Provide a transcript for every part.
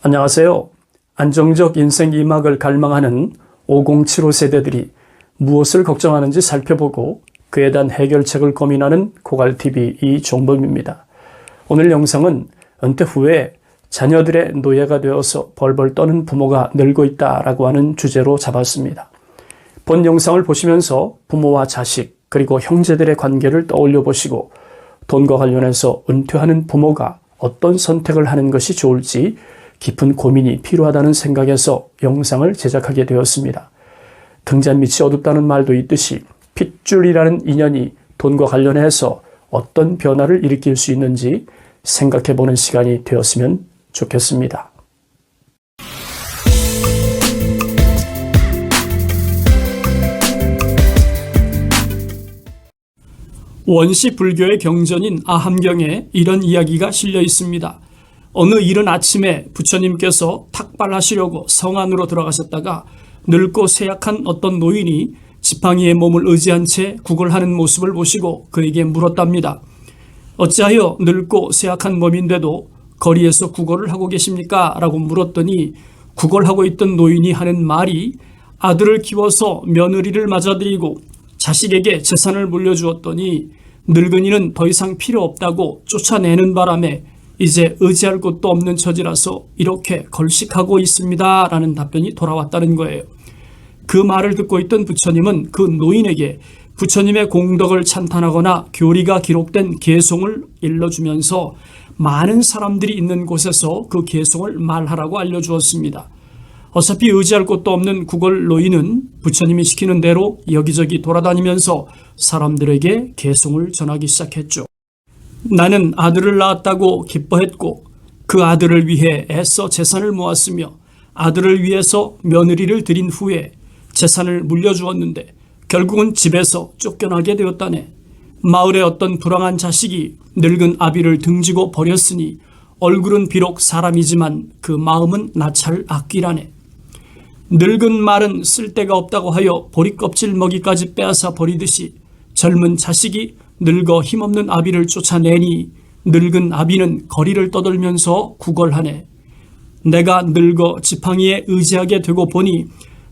안녕하세요. 안정적 인생 이막을 갈망하는 5075 세대들이 무엇을 걱정하는지 살펴보고 그에 대한 해결책을 고민하는 고갈TV 이종범입니다. 오늘 영상은 은퇴 후에 자녀들의 노예가 되어서 벌벌 떠는 부모가 늘고 있다라고 하는 주제로 잡았습니다. 본 영상을 보시면서 부모와 자식 그리고 형제들의 관계를 떠올려 보시고 돈과 관련해서 은퇴하는 부모가 어떤 선택을 하는 것이 좋을지 깊은 고민이 필요하다는 생각에서 영상을 제작하게 되었습니다. 등잔 밑이 어둡다는 말도 있듯이 핏줄이라는 인연이 돈과 관련해서 어떤 변화를 일으킬 수 있는지 생각해 보는 시간이 되었으면 좋겠습니다. 원시 불교의 경전인 아함경에 이런 이야기가 실려 있습니다. 어느 이른 아침에 부처님께서 탁발하시려고 성 안으로 들어가셨다가 늙고 쇠약한 어떤 노인이 지팡이의 몸을 의지한 채 구걸하는 모습을 보시고 그에게 물었답니다. 어찌하여 늙고 쇠약한 몸인데도 거리에서 구걸을 하고 계십니까? 라고 물었더니 구걸하고 있던 노인이 하는 말이 아들을 키워서 며느리를 맞아들이고 자식에게 재산을 물려주었더니 늙은이는 더 이상 필요 없다고 쫓아내는 바람에 이제 의지할 곳도 없는 처지라서 이렇게 걸식하고 있습니다. 라는 답변이 돌아왔다는 거예요. 그 말을 듣고 있던 부처님은 그 노인에게 부처님의 공덕을 찬탄하거나 교리가 기록된 개송을 일러주면서 많은 사람들이 있는 곳에서 그 개송을 말하라고 알려주었습니다. 어차피 의지할 곳도 없는 구걸 노인은 부처님이 시키는 대로 여기저기 돌아다니면서 사람들에게 개송을 전하기 시작했죠. 나는 아들을 낳았다고 기뻐했고 그 아들을 위해 애써 재산을 모았으며 아들을 위해서 며느리를 들인 후에 재산을 물려주었는데 결국은 집에서 쫓겨나게 되었다네. 마을의 어떤 불황한 자식이 늙은 아비를 등지고 버렸으니 얼굴은 비록 사람이지만 그 마음은 나찰 악귀라네. 늙은 말은 쓸데가 없다고 하여 보리껍질 먹이까지 빼앗아 버리듯이 젊은 자식이 늙어 힘없는 아비를 쫓아내니 늙은 아비는 거리를 떠돌면서 구걸하네. 내가 늙어 지팡이에 의지하게 되고 보니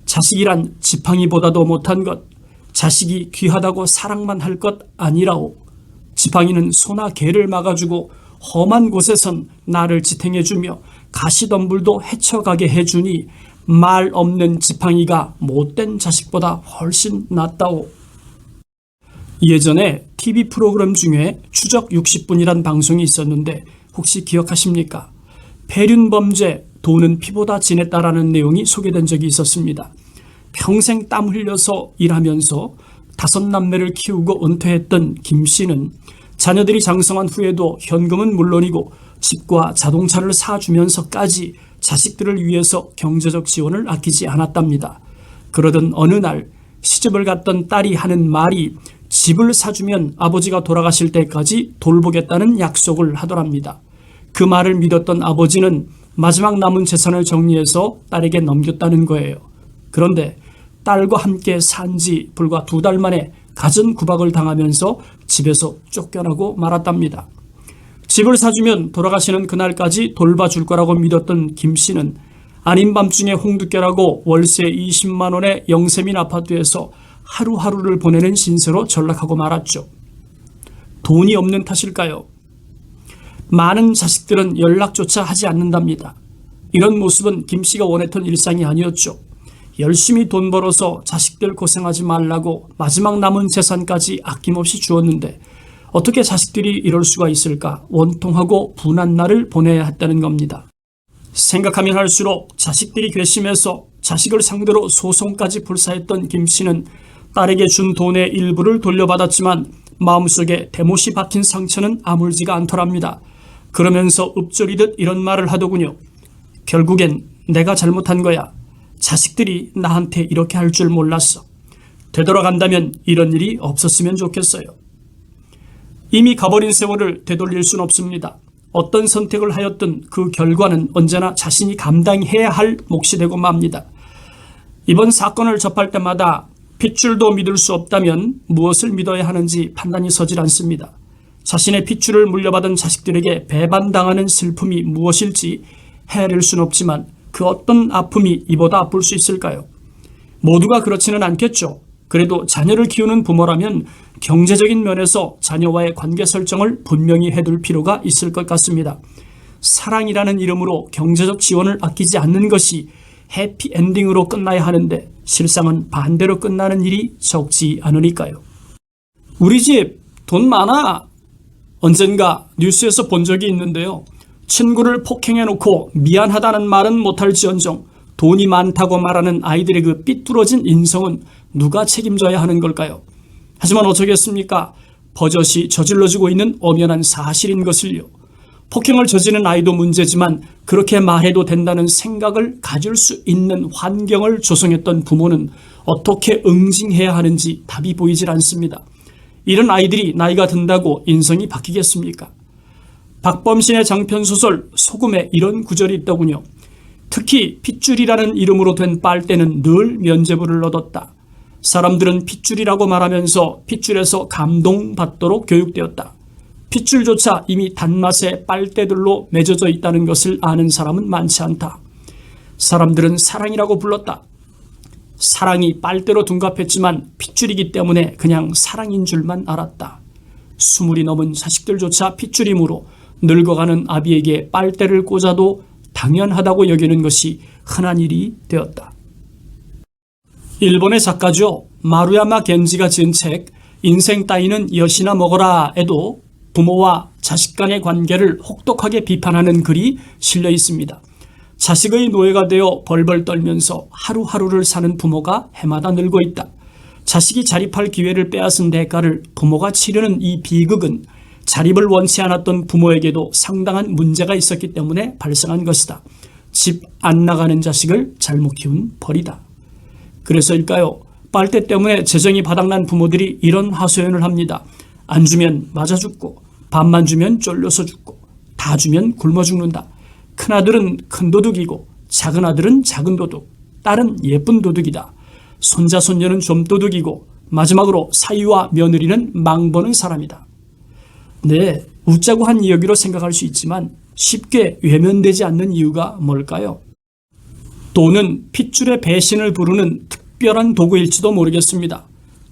자식이란 지팡이보다도 못한 것, 자식이 귀하다고 사랑만 할 것 아니라오. 지팡이는 소나 개를 막아주고 험한 곳에선 나를 지탱해주며 가시덤불도 헤쳐가게 해주니 말 없는 지팡이가 못된 자식보다 훨씬 낫다오. 예전에 TV 프로그램 중에 추적 60분이란 방송이 있었는데 혹시 기억하십니까? 폐륜 범죄, 돈은 피보다 진했다라는 내용이 소개된 적이 있었습니다. 평생 땀 흘려서 일하면서 다섯 남매를 키우고 은퇴했던 김 씨는 자녀들이 장성한 후에도 현금은 물론이고 집과 자동차를 사주면서까지 자식들을 위해서 경제적 지원을 아끼지 않았답니다. 그러던 어느 날 시집을 갔던 딸이 하는 말이 집을 사주면 아버지가 돌아가실 때까지 돌보겠다는 약속을 하더랍니다. 그 말을 믿었던 아버지는 마지막 남은 재산을 정리해서 딸에게 넘겼다는 거예요. 그런데 딸과 함께 산 지 불과 두 달 만에 갖은 구박을 당하면서 집에서 쫓겨나고 말았답니다. 집을 사주면 돌아가시는 그날까지 돌봐줄 거라고 믿었던 김 씨는 아닌 밤중에 홍두깨라고 월세 20만 원의 영세민 아파트에서 하루하루를 보내는 신세로 전락하고 말았죠. 돈이 없는 탓일까요? 많은 자식들은 연락조차 하지 않는답니다. 이런 모습은 김 씨가 원했던 일상이 아니었죠. 열심히 돈 벌어서 자식들 고생하지 말라고 마지막 남은 재산까지 아낌없이 주었는데 어떻게 자식들이 이럴 수가 있을까 원통하고 분한 날을 보내야 했다는 겁니다. 생각하면 할수록 자식들이 괘씸해서 자식을 상대로 소송까지 불사했던 김 씨는 딸에게 준 돈의 일부를 돌려받았지만 마음속에 대못이 박힌 상처는 아물지가 않더랍니다. 그러면서 읊조리듯 이런 말을 하더군요. 결국엔 내가 잘못한 거야. 자식들이 나한테 이렇게 할 줄 몰랐어. 되돌아간다면 이런 일이 없었으면 좋겠어요. 이미 가버린 세월을 되돌릴 순 없습니다. 어떤 선택을 하였든 그 결과는 언제나 자신이 감당해야 할 몫이 되고 맙니다. 이번 사건을 접할 때마다 핏줄도 믿을 수 없다면 무엇을 믿어야 하는지 판단이 서질 않습니다. 자신의 핏줄을 물려받은 자식들에게 배반당하는 슬픔이 무엇일지 헤아릴 순 없지만 그 어떤 아픔이 이보다 아플 수 있을까요? 모두가 그렇지는 않겠죠. 그래도 자녀를 키우는 부모라면 경제적인 면에서 자녀와의 관계 설정을 분명히 해둘 필요가 있을 것 같습니다. 사랑이라는 이름으로 경제적 지원을 아끼지 않는 것이 해피엔딩으로 끝나야 하는데 실상은 반대로 끝나는 일이 적지 않으니까요. 우리 집 돈 많아. 언젠가 뉴스에서 본 적이 있는데요. 친구를 폭행해놓고 미안하다는 말은 못할지언정 돈이 많다고 말하는 아이들의 그 삐뚤어진 인성은 누가 책임져야 하는 걸까요? 하지만 어쩌겠습니까? 버젓이 저질러지고 있는 엄연한 사실인 것을요. 폭행을 저지른 아이도 문제지만 그렇게 말해도 된다는 생각을 가질 수 있는 환경을 조성했던 부모는 어떻게 응징해야 하는지 답이 보이질 않습니다. 이런 아이들이 나이가 든다고 인성이 바뀌겠습니까? 박범신의 장편소설 소금에 이런 구절이 있더군요. 특히 핏줄이라는 이름으로 된 빨대는 늘 면죄부를 얻었다. 사람들은 핏줄이라고 말하면서 핏줄에서 감동받도록 교육되었다. 핏줄조차 이미 단맛의 빨대들로 맺어져 있다는 것을 아는 사람은 많지 않다. 사람들은 사랑이라고 불렀다. 사랑이 빨대로 둔갑했지만 핏줄이기 때문에 그냥 사랑인 줄만 알았다. 스물이 넘은 자식들조차 핏줄이므로 늙어가는 아비에게 빨대를 꽂아도 당연하다고 여기는 것이 흔한 일이 되었다. 일본의 작가죠. 마루야마 겐지가 지은 책 인생 따위는 여시나 먹어라에도 부모와 자식 간의 관계를 혹독하게 비판하는 글이 실려 있습니다. 자식의 노예가 되어 벌벌 떨면서 하루하루를 사는 부모가 해마다 늘고 있다. 자식이 자립할 기회를 빼앗은 대가를 부모가 치르는 이 비극은 자립을 원치 않았던 부모에게도 상당한 문제가 있었기 때문에 발생한 것이다. 집 안 나가는 자식을 잘못 키운 벌이다. 그래서일까요? 빨대 때문에 재정이 바닥난 부모들이 이런 하소연을 합니다. 안 주면 맞아 죽고, 밥만 주면 쫄려서 죽고, 다 주면 굶어 죽는다. 큰 아들은 큰 도둑이고, 작은 아들은 작은 도둑, 딸은 예쁜 도둑이다. 손자, 손녀는 좀 도둑이고, 마지막으로 사위와 며느리는 망보는 사람이다. 네, 웃자고 한 이야기로 생각할 수 있지만 쉽게 외면되지 않는 이유가 뭘까요? 돈은 핏줄의 배신을 부르는 특별한 도구일지도 모르겠습니다.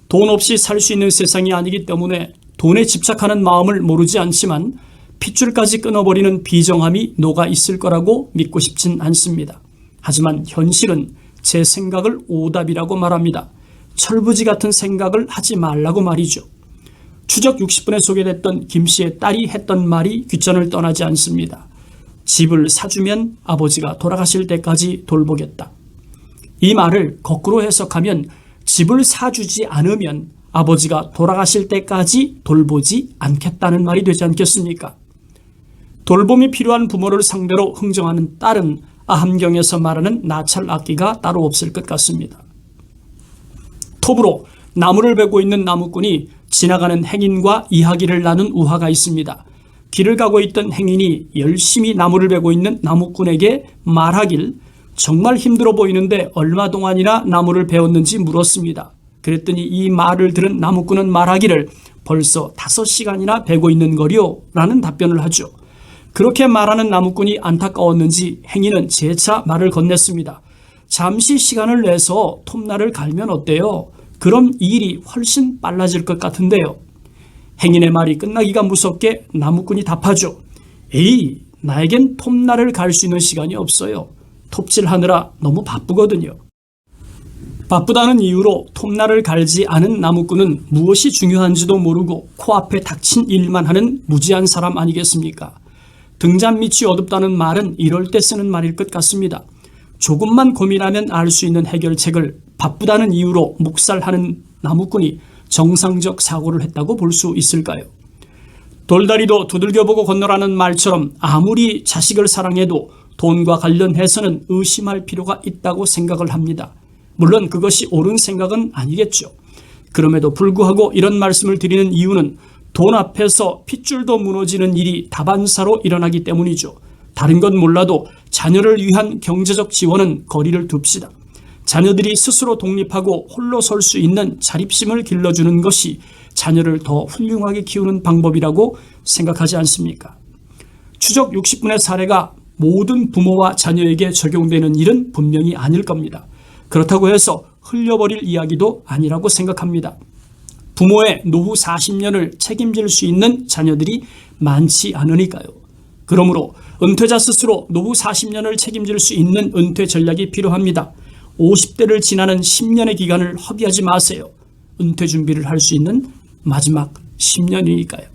돈 없이 살 수 있는 세상이 아니기 때문에 돈에 집착하는 마음을 모르지 않지만 핏줄까지 끊어버리는 비정함이 녹아 있을 거라고 믿고 싶진 않습니다. 하지만 현실은 제 생각을 오답이라고 말합니다. 철부지 같은 생각을 하지 말라고 말이죠. 추적 60분에 소개됐던 김 씨의 딸이 했던 말이 귀천을 떠나지 않습니다. 집을 사주면 아버지가 돌아가실 때까지 돌보겠다. 이 말을 거꾸로 해석하면 집을 사주지 않으면 아버지가 돌아가실 때까지 돌보지 않겠다는 말이 되지 않겠습니까? 돌봄이 필요한 부모를 상대로 흥정하는 딸은 아함경에서 말하는 나찰 악기가 따로 없을 것 같습니다. 톱으로 나무를 베고 있는 나무꾼이 지나가는 행인과 이야기를 나눈 우화가 있습니다. 길을 가고 있던 행인이 열심히 나무를 베고 있는 나무꾼에게 말하길 정말 힘들어 보이는데 얼마 동안이나 나무를 베었는지 물었습니다. 그랬더니 이 말을 들은 나무꾼은 말하기를 벌써 다섯 시간이나 베고 있는 거리요 라는 답변을 하죠. 그렇게 말하는 나무꾼이 안타까웠는지 행인은 재차 말을 건넸습니다. 잠시 시간을 내서 톱날을 갈면 어때요? 그럼 일이 훨씬 빨라질 것 같은데요. 행인의 말이 끝나기가 무섭게 나무꾼이 답하죠. 에이, 나에겐 톱날을 갈 수 있는 시간이 없어요. 톱질하느라 너무 바쁘거든요. 바쁘다는 이유로 톱날을 갈지 않은 나무꾼은 무엇이 중요한지도 모르고 코앞에 닥친 일만 하는 무지한 사람 아니겠습니까? 등잔 밑이 어둡다는 말은 이럴 때 쓰는 말일 것 같습니다. 조금만 고민하면 알 수 있는 해결책을 바쁘다는 이유로 묵살하는 나무꾼이 정상적 사고를 했다고 볼 수 있을까요? 돌다리도 두들겨보고 건너라는 말처럼 아무리 자식을 사랑해도 돈과 관련해서는 의심할 필요가 있다고 생각을 합니다. 물론 그것이 옳은 생각은 아니겠죠. 그럼에도 불구하고 이런 말씀을 드리는 이유는 돈 앞에서 핏줄도 무너지는 일이 다반사로 일어나기 때문이죠. 다른 건 몰라도 자녀를 위한 경제적 지원은 거리를 둡시다. 자녀들이 스스로 독립하고 홀로 설 수 있는 자립심을 길러주는 것이 자녀를 더 훌륭하게 키우는 방법이라고 생각하지 않습니까? 추적 60분의 사례가 모든 부모와 자녀에게 적용되는 일은 분명히 아닐 겁니다. 그렇다고 해서 흘려버릴 이야기도 아니라고 생각합니다. 부모의 노후 40년을 책임질 수 있는 자녀들이 많지 않으니까요. 그러므로 은퇴자 스스로 노후 40년을 책임질 수 있는 은퇴 전략이 필요합니다. 50대를 지나는 10년의 기간을 허비하지 마세요. 은퇴 준비를 할 수 있는 마지막 10년이니까요.